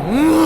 கருப்பு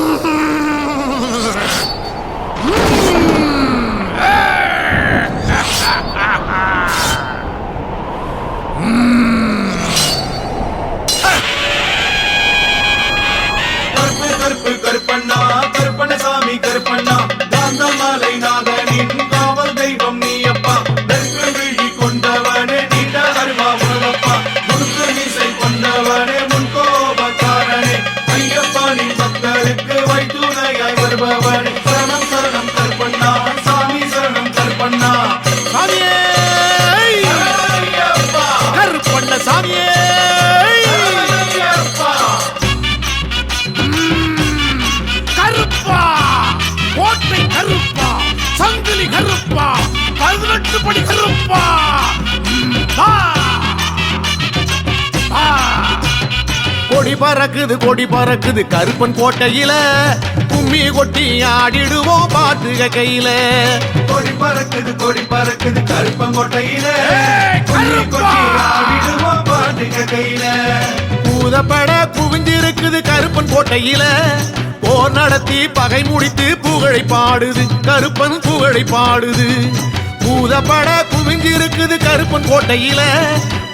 பறக்குது கொடி பறக்குது. கருப்பன் கோட்டையில கும்மி கொட்டி ஆடிடுவோம் பாட்டுக கையில. கொடி பறக்குது கொடி பறக்குது. கருப்பங்கோட்டையில ஏய், கொடி கருப்பா! கொடி ஆடிடுவோம் பாட்டுக கையில. பூதப்பட குவிஞ்சிருக்குது கருப்பன் கோட்டையில. போர் நடத்தி பகை முடித்து புகழை பாடுது. கருப்பன் புகழை பாடுது. பூதப்பட குவிஞ்சிருக்குது கருப்பன் கோட்டையில.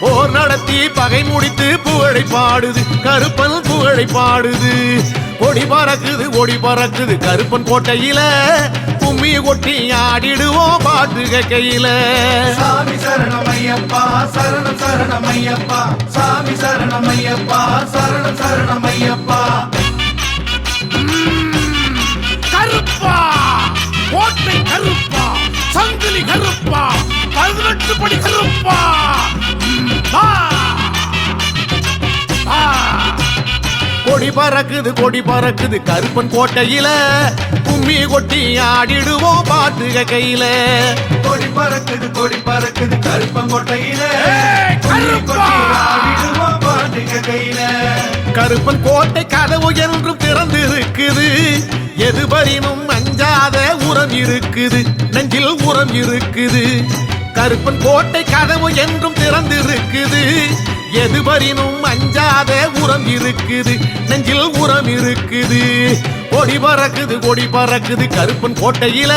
போர் நடத்தி பகை முடித்து புகழை பாடுது. கருப்பன் புகழை பாடுது. ஒடி பறக்குது ஒடி பறக்குது கருப்பன் கோட்டையில. கும்மி கொட்டி ஆடிடுவோம் பாட்டுக கையில சாமி சரணமையப்பா சரணம் சரணமையப்பா சாமி சரணமையப்பா சரணம் சரணமையப்பா கருப்பா கோட்டை கருப்பா. சங்கிலி கருப்பா. படி வா. வா. கொடி பறக்குது கொடி பறக்குது கருப்பன் கோட்டையில. கும்மி கொட்டி ஆடிடுவோம் பாட்டுக கையில. கொடி பறக்குது கொடி பறக்குது கருப்பங்கோட்டையில ஏய், கொடி கருப்பா! கொடி ஆடிடுவோம் பாட்டுக கையில. கருப்பன் கோட்டை கதவு என்றும் திறந்திருக்குது. எதுபரினும் அஞ்சாத உரம் இருக்குது. நெஞ்சில் உரம் இருக்குது. கருப்பன் கோட்டை கதவு என்றும் திறந்திருக்குது. எதுவரினும் அஞ்சாத உரம் இருக்குது. நெஞ்சில் உரம் இருக்குது. கொடி பறக்குது கொடி பறக்குது. கருப்பன் கோட்டையில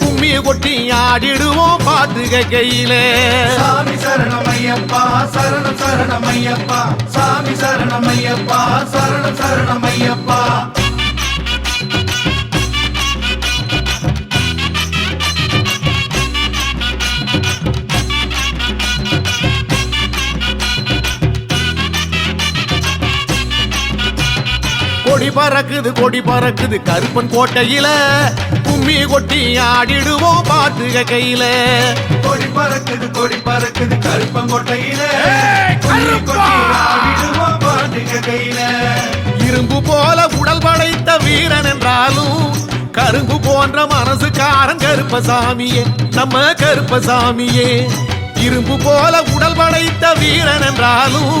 கும்மிய கொட்டி ஆடிடுவோம் பாட்டு கையில சாமி சரணமையப்பா சரணம் சரணமையப்பா சாமி சரணமையப்பா சரணம் சரணம் ஐயப்பா. பறக்குது கொடி பறக்குது. கருப்பன் கோட்டையில கும்மி கொட்டி ஆடிடுவோம் பாட்டுக கையில. கொடி பறக்குது கொடி பறக்குது. கருப்பங்கோட்டையில ஏய், கொடி கருப்பா! கொடி ஆடிடுவோம் பாட்டுக கையில. இரும்பு போல உடல் படைத்த வீரன் என்றாலும் கரும்பு போன்ற மனசுக்காரன் கருப்பசாமியே நம்ம கருப்பசாமியே. இரும்பு போல உடல் படைத்த வீரன் என்றாலும்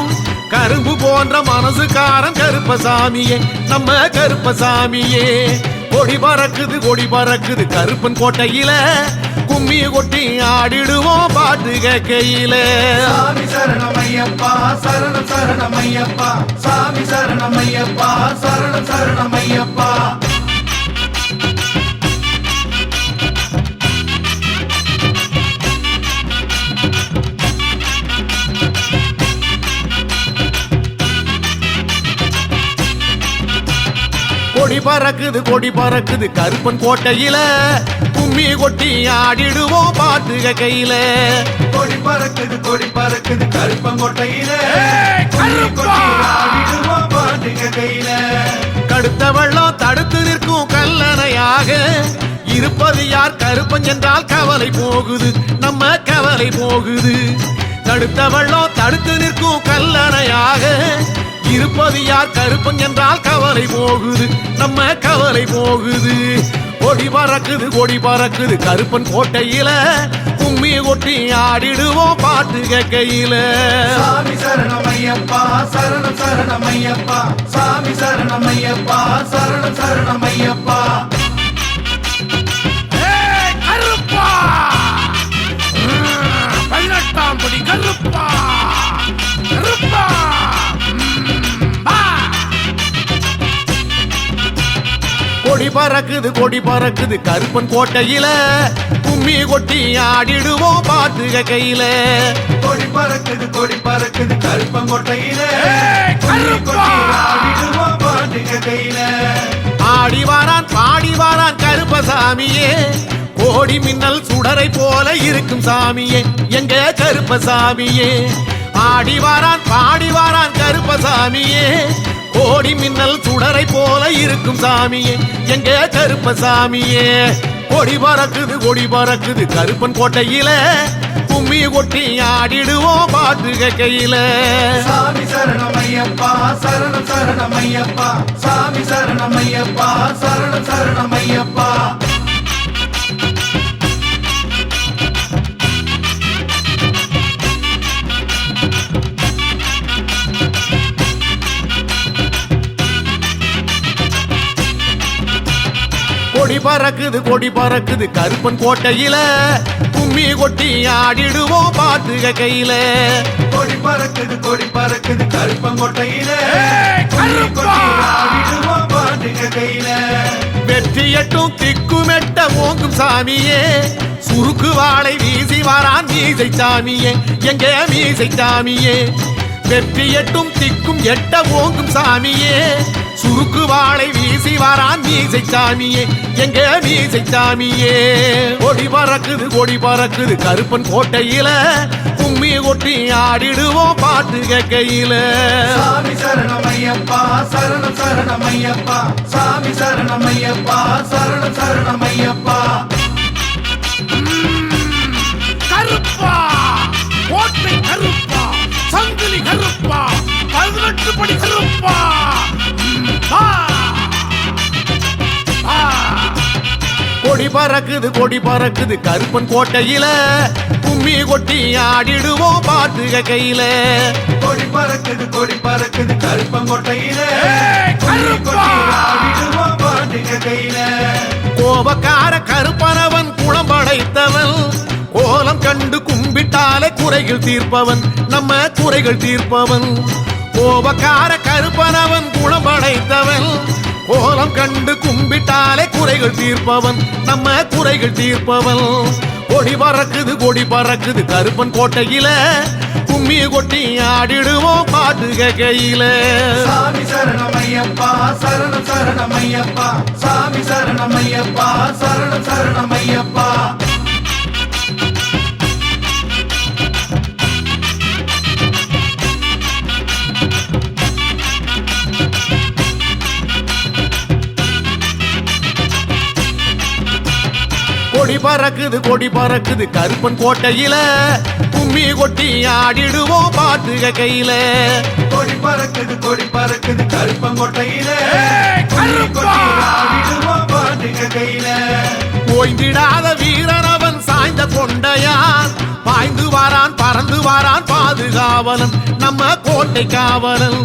கரும்பு போன்ற மனசுக்காரன் கருப்பசாமியே நம்ம கருப்பசாமியே. கொடி பறக்குது கொடி பறக்குது கருப்பன் கோட்டையில. கும்மி கொட்டி ஆடிடுவோம் பாட்டு கையில சாமி சரணமையப்பா சரணம் சரணமையப்பா. சாமி சரணமையப்பா சரணம் சரணமையப்பா. பறக்குது கொடி பறக்குது. கருப்பன் கோட்டையில கும்மி கொட்டி ஆடிடுவோம் பாட்டுக கையில. கொடி பறக்குது கொடி பறக்குது. கருப்பங்கோட்டையில ஏய், கொடி கருப்பா! கொடி ஆடிடுவோம் பாட்டுக கையில. கடுத்த வெள்ளம் தடுத்து நிற்கும் கல்லணையாக இருப்பது யார்? கருப்பன் என்றால் கவலை போகுது. நம்ம கவலை போகுது. தடுத்த வெள்ளம் தடுத்து நிற்கும் கல்லணையாக. இருப்பது யார் கருப்பன் என்றால் கவலை போகுது. நம்ம கவலை போகுது. கொடி பறக்குது கொடி பறக்குது. கருப்பன் கோட்டையில கும்மி கொட்டி ஆடிடுவோம் பாட்டு கையில சாமி சரணமையப்பா சரணம் சரணமையப்பா சாமி சரணமையப்பா சரணம் சரணமையப்பா கருப்பா. கருப்பா. வா. பறக்குது கொடி பறக்குது கருப்பன் கோட்டையில. கும்மி கொட்டி ஆடிடுவோம் பாட்டுக கையில. கொடி பறக்குது கொடி பறக்குது கருப்பங்கோட்டையில ஏய், கொடி கருப்பா! கொட்டி ஆடிடுவோம் பாட்டுக கையில. ஆடி வாரான் பாடி வாரான் கருப்பசாமியே. கோடி மின்னல் சுடரை போல இருக்கும் சாமியே. எங்க கருப்பசாமியே? ஆடி வாரான் பாடி வாரான் கருப்பசாமியே. கோடி மின்னல் சுடரை போல இருக்கும் சாமியே. எங்க கருப்பசாமியே? கொடி பறக்குது கொடி பறக்குது. கருப்பன் கோட்டையில கும்மி கொட்டி ஆடிடுவோம் பாட்டு கையில சாமி சரணமையப்பா சரணம் சரணமையப்பா சாமி சரணமையப்பா சரணம் சரணம் ஐயப்பா. பறக்குது கொடி பறக்குது. கருப்பன் கோட்டையில கும்மி கொட்டி ஆடிடுவோம் பாட்டுக கையில. கொடி பறக்குது கொடி பறக்குது. கருப்பங்கோட்டையில ஏய், கொடி கருப்பா! கொட்டி ஆடிடுவோம் பாட்டுக கையில. வெற்றி எட்டும் திக்குமெட்ட ஓங்கும் சாமியே. சுருக்கு வாளை வீசி வாரான் மீசை சாமியே. எங்க மீசை சாமியே? வெற்றி எட்டும் திக்கும் எட்ட ஓங்கும் சாமியே. சுருக்கு வாளை வீசி மீசை சாமியே எங்க மீசை சாமியே கொடி பறக்குது கொடி பறக்குது கருப்பன் கோட்டையில. கும்மி கொட்டி ஆடிடுவோம் பாட்டு கையில சாமி சரணமையப்பா சரணம் சரணமையப்பா. சாமி சரணமையப்பா சரணம் சரணமையப்பா. கருப்பா கோட்டை கருப்பா சங்கிலி கருப்பா பதினெட்டு படி கருப்பா. கொடி பறக்குது கொடி பறக்குது கருப்பன் கோட்டையில. கும்மி கொட்டி ஆடிடுவோம் பாட்டுக கையில. கொடி பறக்குது கொடி பறக்குது கருப்பங்கோட்டையில ஏய், கொடி கருப்பா! கொட்டி ஆடிடுவோம் பாட்டுக கையில. கோபக்கார கருப்பனவன் குளம் படைத்தவன். கோலம் கண்டு கும்பிட்டாலே குறைகள் தீர்ப்பவன். நம்ம குறைகள் தீர்ப்பவன். கோபக்கார கருப்பனவன் குளம் படைத்தவன். கோலம் கண்டு கும்பிட்டாலே குறைகள் தீர்ப்பவன். நம்ம குறைகள் தீர்ப்பவன். கொடி பறக்குது கொடி பறக்குது கருப்பன் கோட்டையில. கும்மி கொட்டி ஆடிடுவோம் பாட்டு கையில சாமி சரணம் ஐயப்பா சரணம் சரணம் ஐயப்பா. சாமி சரணம் ஐயப்பா சரணம் சரணம் ஐயப்பா. பறக்குது கொடி பறக்குது கருப்பன் கோட்டையில. கும்மி கொட்டி ஆடிடுவோம் பாட்டுக கையில. கொடி பறக்குது கொடி பறக்குது கருப்பங்கோட்டையில ஏய், கொடி கருப்பா! கொட்டி ஆடிடுவோம் பாட்டுக கையில. ஓய்ந்திடாத வீரனவன் சாய்ந்த கொண்டையான். பாய்ந்து வாரான் பறந்து வாரான் பாதுகாவலன் நம்ம கோட்டை காவலன்.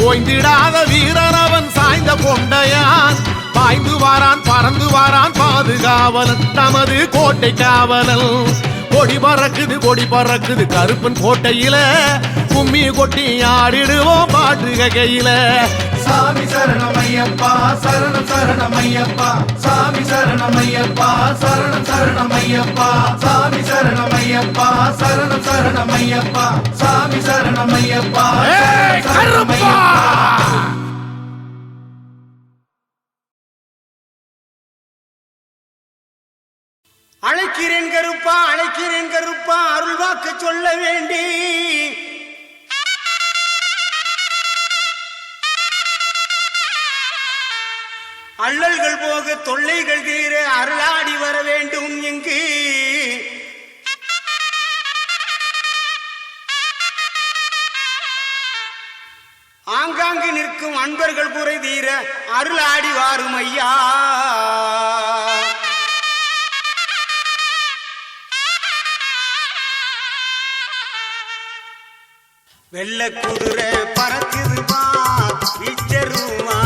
ஓய்ந்திடாத வீரனவன் சாய்ந்த கொண்டையான். பாய்ந்து வாரான் பறந்து வாரான். பாதுகாவலன் நமது கோட்டை காவலன். கொடி பறக்குது கொடி பறக்குது கருப்பன் கோட்டையில. கும்மி கொட்டி ஆடிடுவோம் பாட்டுக கையில சாமி சரணமையப்பா சரணம் சரணமையப்பா சாமி சரணமையப்பா சரணம் சரணமையப்பா சாமி சரணமையப்பா சரணம் சரணமையப்பா சாமி சரணமையப்பா ஏய், சரணம் அழைக்கிறேன் கருப்பா அழைக்கிறேன் கருப்பா அருள் வாக்கு சொல்ல வேண்டி. அள்ளல்கள் போக தொல்லைகள் தீர அருளாடி வர வேண்டும் இங்கு. ஆங்காங்கு நிற்கும் அன்பர்கள் குறை தீர அருளாடி வாரும் ஐயா வெள்ள குதிரை பறக்குது பார் வீச்சருவா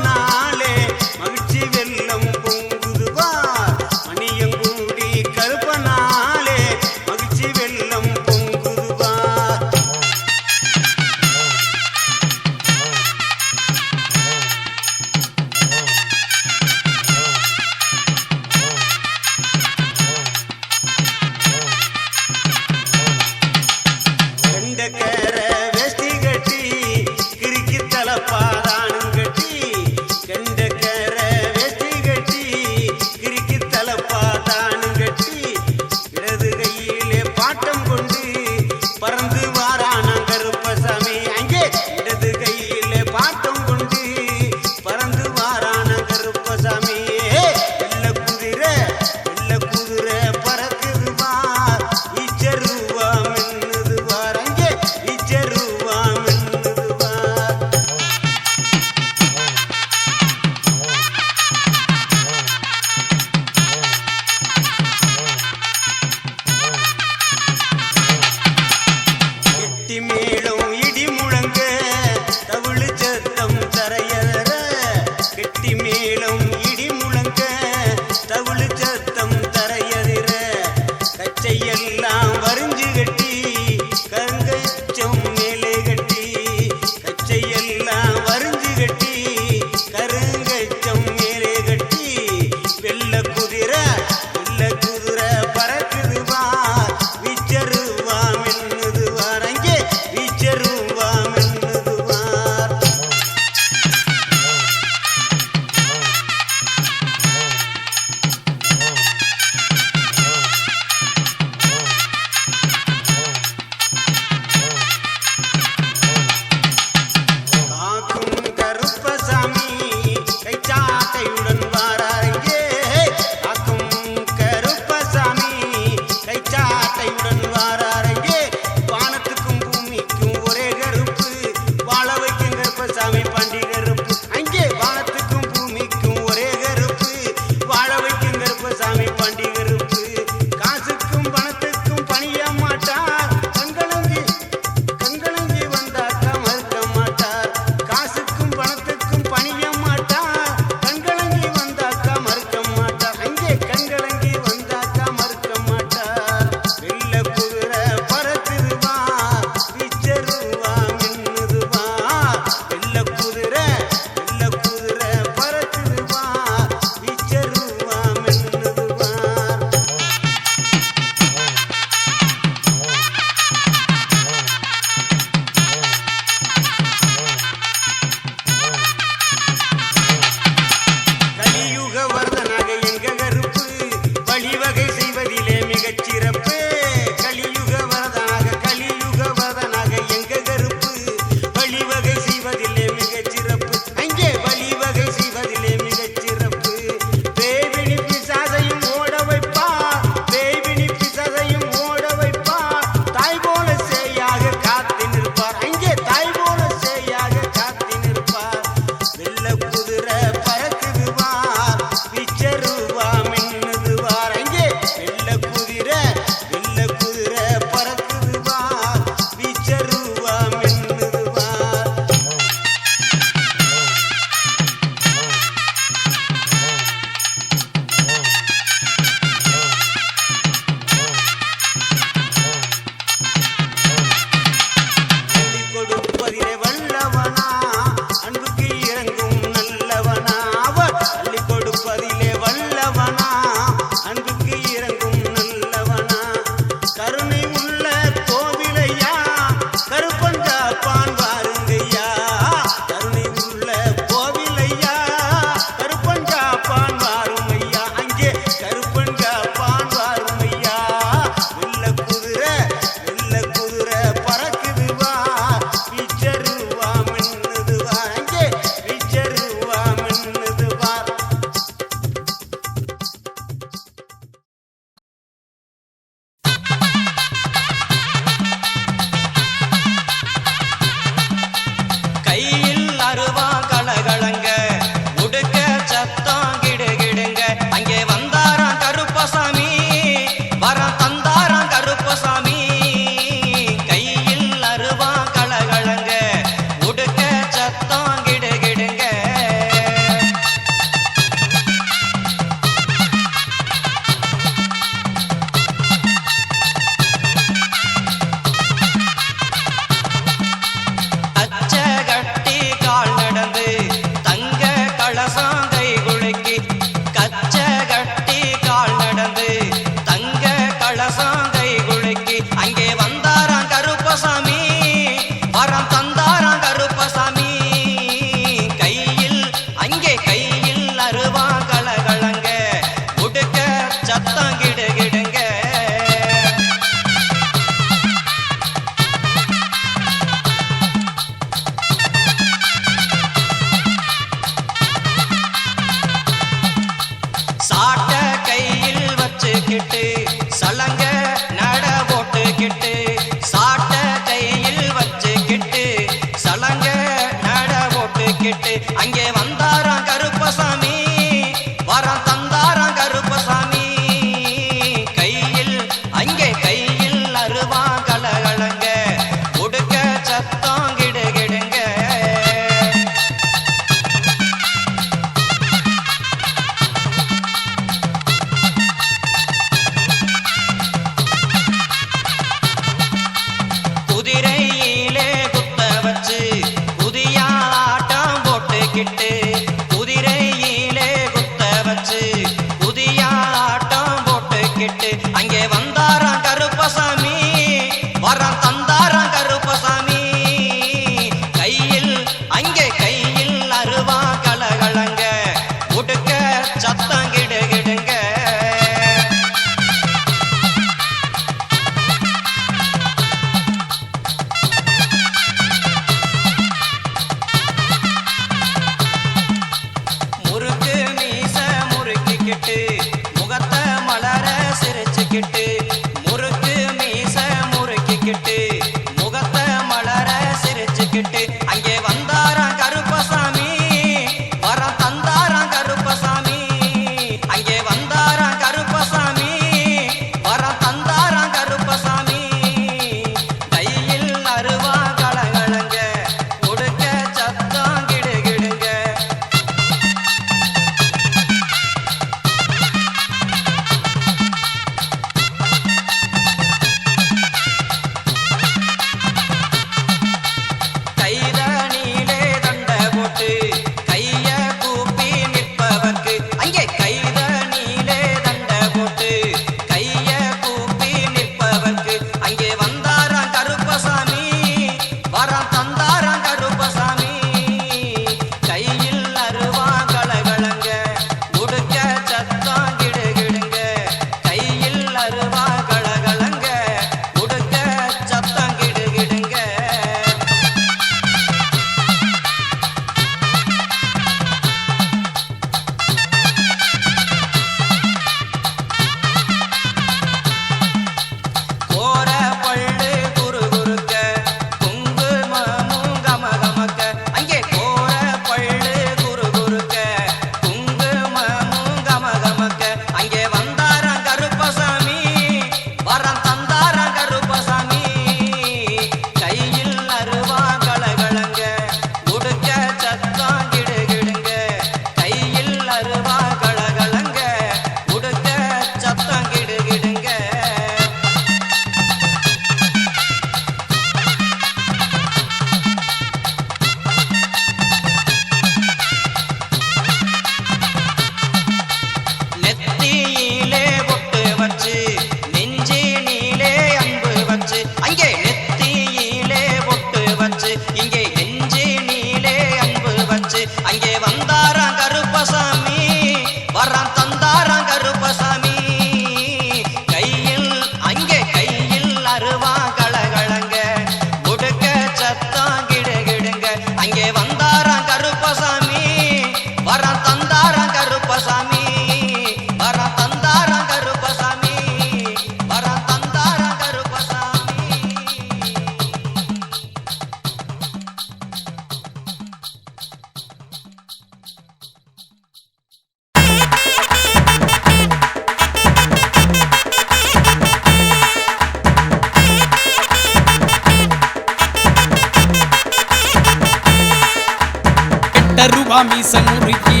எட்ட மீச முறுக்கி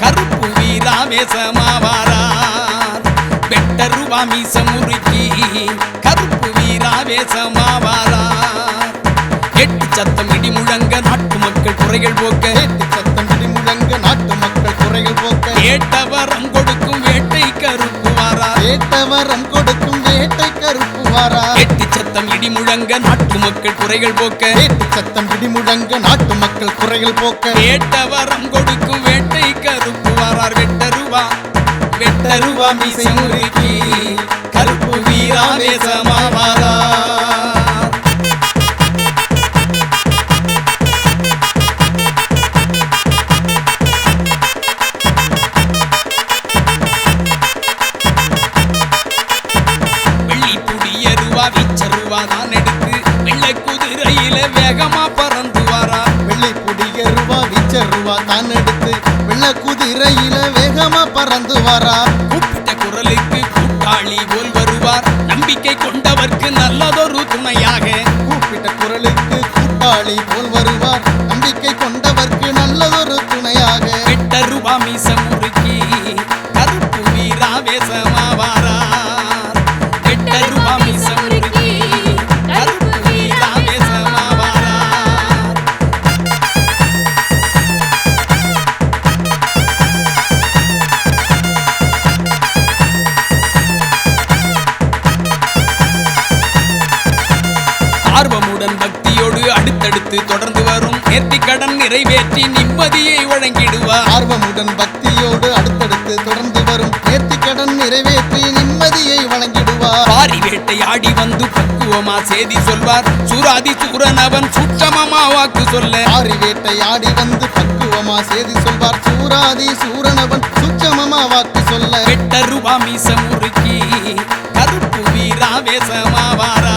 கருப்பு வீராவேசமாவாரார் வெட்ட ரூபா மீச முறுக்கி கருப்பு வீராவேசமாவாரார் எட்டு சத்தம் இடி முழங்க நாட்டு மக்கள் குறைகள் போக்க. கேட்டு சத்தம் இடி முழங்க நாட்டு மக்கள் குறைகள் போக்க. கேட்டவரம் கொடுக்கும் வேட்டை கருப்பு வாரார் கேட்டவரம் கொடுக்கும் வேட்டை கருப்பு வாரா எட்டு சத்தம் இடி முழங்க நாட்டு மக்கள் குறைகள் போக்க. கேட்டு சத்தம் இடி முழங்க நாட்டு மக்கள் குறைகள் போக்க. கேட்டவரம் கொடுக்கும் வேட்டை கருப்பு வாரார் வெட்டருவா. வெட்டருவா மீசை முறுக்கி கருப்பு வீராவேசமாவாரா குதிரையில வேகமா பறந்து வாரா. கூப்பிட்ட குரலுக்கு கூட்டாளி போல் வருவார். நம்பிக்கை கொண்டவர்க்கு நல்லதொரு துணையாக. கூப்பிட்ட குரலுக்கு கூட்டாளி போல் வருவார். நம்பிக்கை கொண்டவர்க்கு நல்லதொரு துணையாக. வெட்டருவா மீச முறுக்கி கருப்பு வீராவேசமாவாரா வெட்டருவா காத்து தொடர்ந்து வரும். நேர்த்தி கடன் நிறைவேற்றி நிம்மதியை வழங்கிடுவார். ஆர்வமுடன் பக்தியோடு அடுத்தடுத்து தொடர்ந்து வரும். நேர்த்தி கடன் நிறைவேற்றி நிம்மதியை வழங்கிடுவார். பாரி வேட்டை ஆடி வந்து பக்குவமா சேதி சொல்வார். சூராதி சூரன் அவன் சுற்றமமா வாக்கு சொல்ல. பாரி வேட்டை ஆடி வந்து பக்குவமா சேதி சொல்வார். சூராதி சூரனவன் சுற்றமமா வாக்கு சொல்ல. வெட்டருவா மீசமுறுக்கி கருப்பு வீராவேசமாவாரா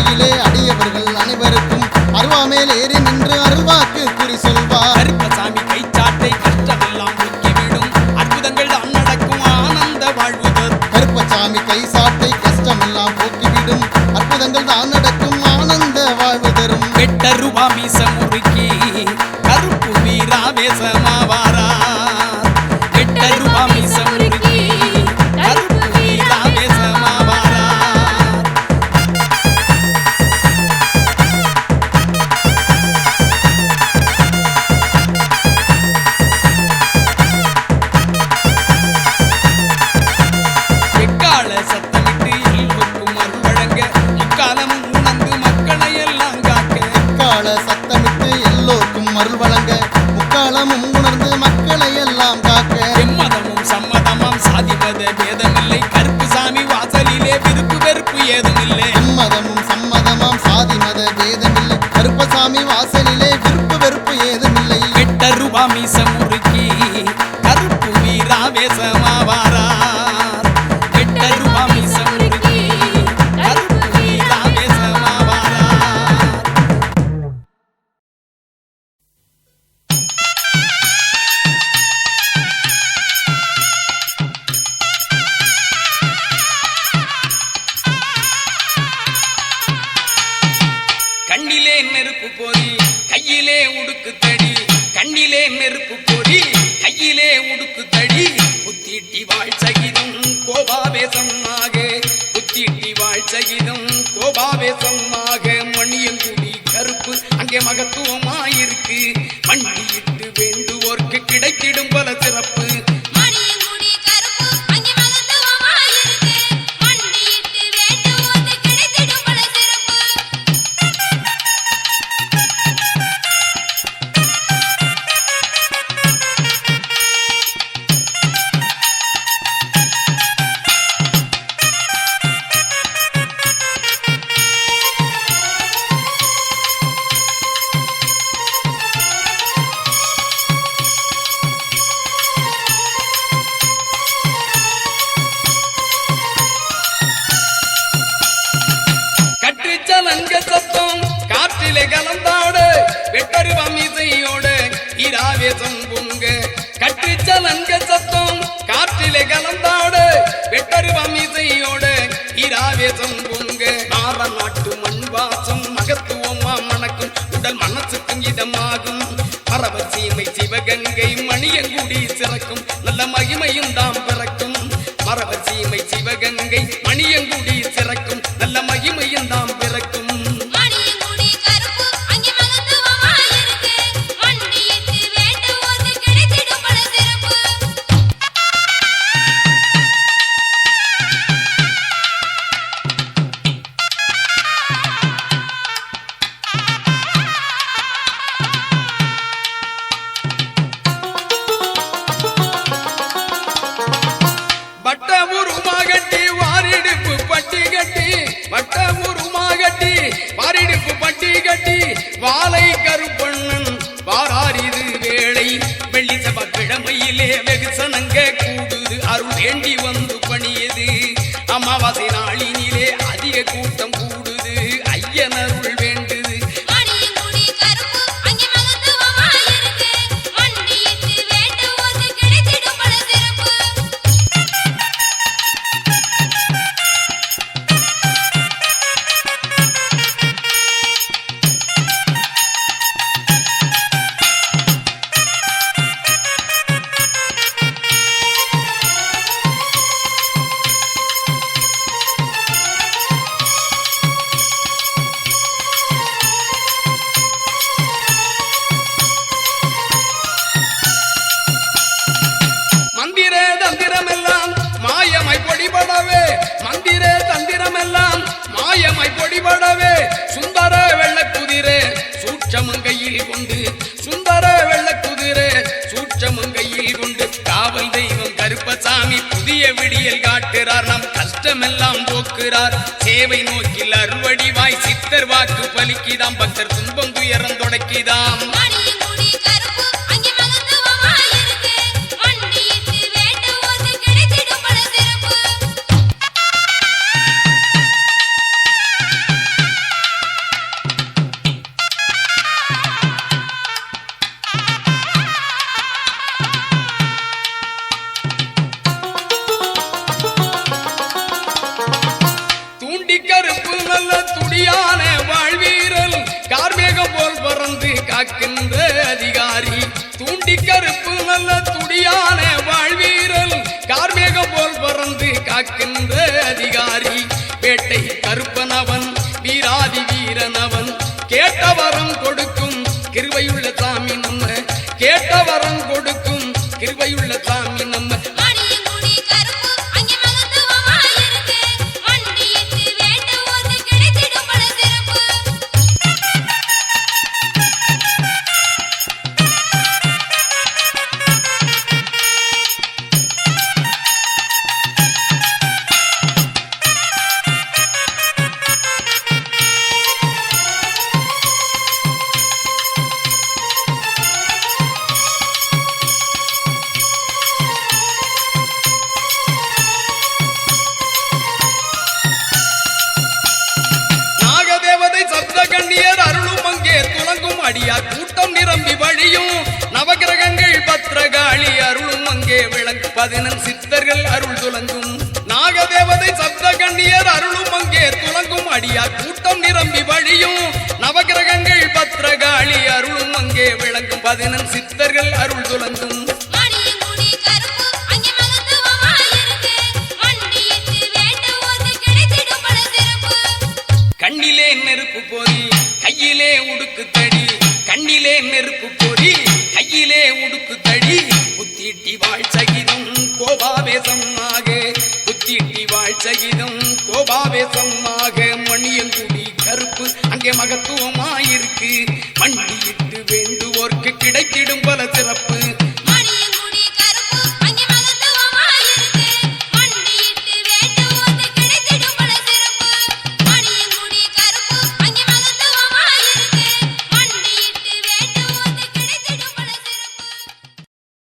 மாமிசம் உருக்கி கருப்பு வீராவேச ஆவேசம் பொங்க நார நாட்டு மண் வாசம் மகத்துவமா மணக்கும் உடல் மனசுக்கும் இதமாகும். பரவ சீமை சிவகங்கை மணியங்குடி சிறக்கும் நல்ல மகிமையும் தாம் பிறக்கும். பரவ சீமை சிவகங்கை மணியங்குடி சாமி புதிய விடியல் காட்டுறார் நம் கஷ்டமெல்லாம் போக்குறார். சேவை நோக்கில் அறுவடிவாய் சித்தர் வாக்கு பலிக்குதாம். பக்தர் துன்பம் துயரம் தொடக்கிதாம். வீரனவன் சப்த கண்ணியர் அருளும் அங்கே துலங்கும் அடியா கூட்டம் நிரம்பி வழியும் நவகிரகங்கள் பத்திரகாளி அருளும் அங்கே விளங்கும் பதினன் சித்தர்கள் அருள் துலங்கும்